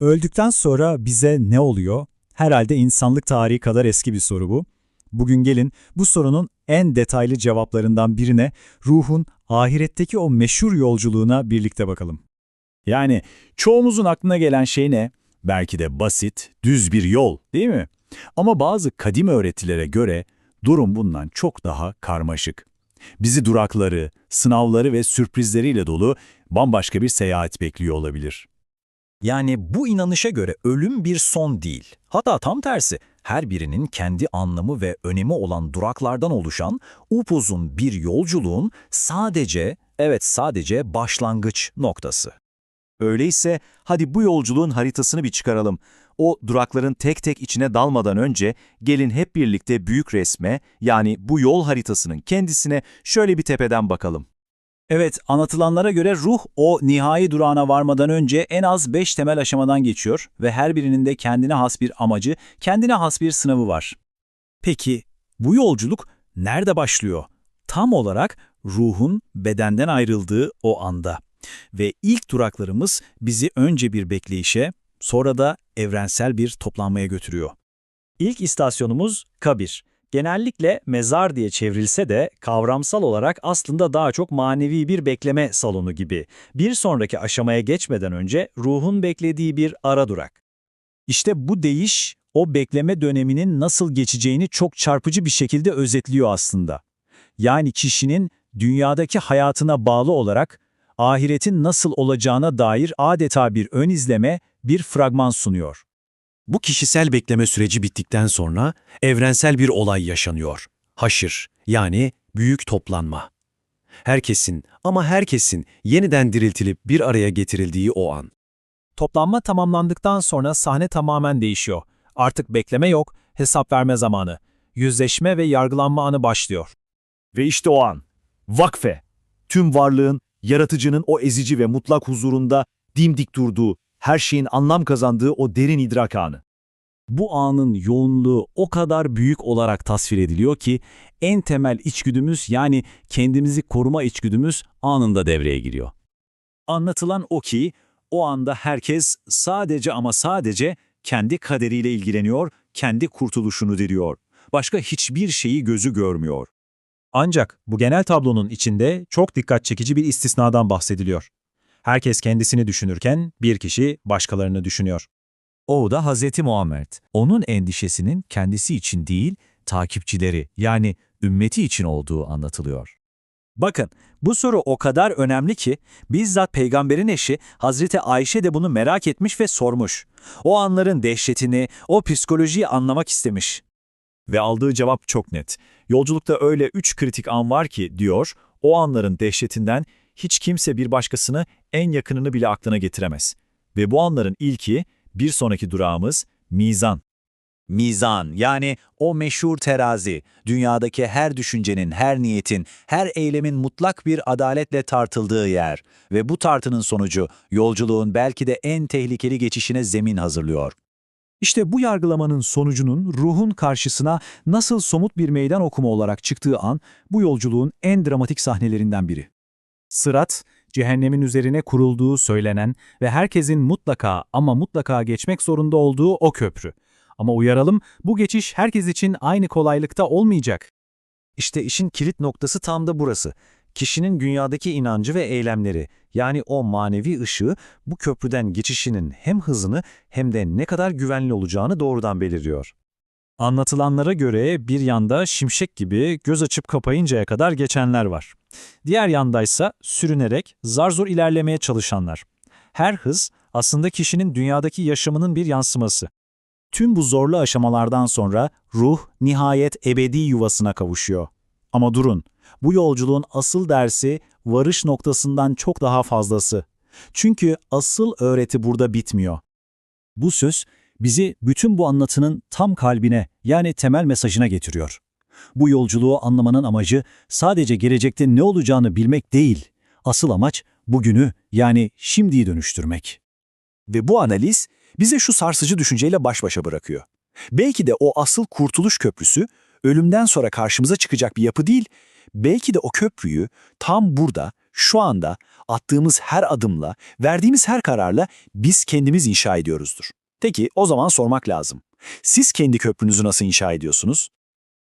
Öldükten sonra bize ne oluyor? Herhalde insanlık tarihi kadar eski bir soru bu. Bugün gelin bu sorunun en detaylı cevaplarından birine ruhun ahiretteki o meşhur yolculuğuna birlikte bakalım. Yani çoğumuzun aklına gelen şey ne? Belki de basit, düz bir yol, değil mi? Ama bazı kadim öğretilere göre durum bundan çok daha karmaşık. Bizi durakları, sınavları ve sürprizleriyle dolu bambaşka bir seyahat bekliyor olabilir. Yani bu inanışa göre ölüm bir son değil. Hatta tam tersi, her birinin kendi anlamı ve önemi olan duraklardan oluşan upuzun bir yolculuğun sadece, evet sadece başlangıç noktası. Öyleyse hadi bu yolculuğun haritasını bir çıkaralım. O durakların tek tek içine dalmadan önce gelin hep birlikte büyük resme yani bu yol haritasının kendisine şöyle bir tepeden bakalım. Evet, anlatılanlara göre ruh o nihai durağına varmadan önce en az 5 temel aşamadan geçiyor ve her birinin de kendine has bir amacı, kendine has bir sınavı var. Peki bu yolculuk nerede başlıyor? Tam olarak ruhun bedenden ayrıldığı o anda. Ve ilk duraklarımız bizi önce bir bekleyişe, sonra da evrensel bir toplanmaya götürüyor. İlk istasyonumuz kabir. Genellikle mezar diye çevrilse de kavramsal olarak aslında daha çok manevi bir bekleme salonu gibi. Bir sonraki aşamaya geçmeden önce ruhun beklediği bir ara durak. İşte bu değiş, o bekleme döneminin nasıl geçeceğini çok çarpıcı bir şekilde özetliyor aslında. Yani kişinin dünyadaki hayatına bağlı olarak ahiretin nasıl olacağına dair adeta bir ön izleme, bir fragman sunuyor. Bu kişisel bekleme süreci bittikten sonra evrensel bir olay yaşanıyor. Haşır, yani büyük toplanma. Herkesin ama herkesin yeniden diriltilip bir araya getirildiği o an. Toplanma tamamlandıktan sonra sahne tamamen değişiyor. Artık bekleme yok, hesap verme zamanı. Yüzleşme ve yargılanma anı başlıyor. Ve işte o an. Vakfe. Tüm varlığın, yaratıcının o ezici ve mutlak huzurunda dimdik durduğu, her şeyin anlam kazandığı o derin idrak anı. Bu anın yoğunluğu o kadar büyük olarak tasvir ediliyor ki en temel içgüdümüz yani kendimizi koruma içgüdümüz anında devreye giriyor. Anlatılan o ki o anda herkes sadece ama sadece kendi kaderiyle ilgileniyor, kendi kurtuluşunu diliyor. Başka hiçbir şeyi gözü görmüyor. Ancak bu genel tablonun içinde çok dikkat çekici bir istisnadan bahsediliyor. Herkes kendisini düşünürken bir kişi başkalarını düşünüyor. O da Hz. Muhammed. Onun endişesinin kendisi için değil, takipçileri yani ümmeti için olduğu anlatılıyor. Bakın, bu soru o kadar önemli ki bizzat peygamberin eşi Hazreti Ayşe de bunu merak etmiş ve sormuş. O anların dehşetini, o psikolojiyi anlamak istemiş. Ve aldığı cevap çok net. Yolculukta öyle üç kritik an var ki, diyor, o anların dehşetinden hiç kimse bir başkasını en yakınını bile aklına getiremez. Ve bu anların ilki, bir sonraki durağımız, mizan. Mizan yani o meşhur terazi, dünyadaki her düşüncenin, her niyetin, her eylemin mutlak bir adaletle tartıldığı yer ve bu tartının sonucu yolculuğun belki de en tehlikeli geçişine zemin hazırlıyor. İşte bu yargılamanın sonucunun ruhun karşısına nasıl somut bir meydan okuma olarak çıktığı an bu yolculuğun en dramatik sahnelerinden biri. Sırat, cehennemin üzerine kurulduğu söylenen ve herkesin mutlaka ama mutlaka geçmek zorunda olduğu o köprü. Ama uyaralım, bu geçiş herkes için aynı kolaylıkta olmayacak. İşte işin kilit noktası tam da burası. Kişinin dünyadaki inancı ve eylemleri, yani o manevi ışığı bu köprüden geçişinin hem hızını hem de ne kadar güvenli olacağını doğrudan belirliyor. Anlatılanlara göre bir yanda şimşek gibi göz açıp kapayıncaya kadar geçenler var. Diğer yandaysa sürünerek zar zor ilerlemeye çalışanlar. Her hız aslında kişinin dünyadaki yaşamının bir yansıması. Tüm bu zorlu aşamalardan sonra ruh nihayet ebedi yuvasına kavuşuyor. Ama durun, bu yolculuğun asıl dersi varış noktasından çok daha fazlası. Çünkü asıl öğreti burada bitmiyor. Bu söz bizi bütün bu anlatının tam kalbine yani temel mesajına getiriyor. Bu yolculuğu anlamanın amacı sadece gelecekte ne olacağını bilmek değil. Asıl amaç bugünü yani şimdiyi dönüştürmek. Ve bu analiz bizi şu sarsıcı düşünceyle baş başa bırakıyor. Belki de o asıl kurtuluş köprüsü ölümden sonra karşımıza çıkacak bir yapı değil, belki de o köprüyü tam burada, Şu anda attığımız her adımla, verdiğimiz her kararla biz kendimiz inşa ediyoruzdur. Peki o zaman sormak lazım. Siz kendi köprünüzü nasıl inşa ediyorsunuz?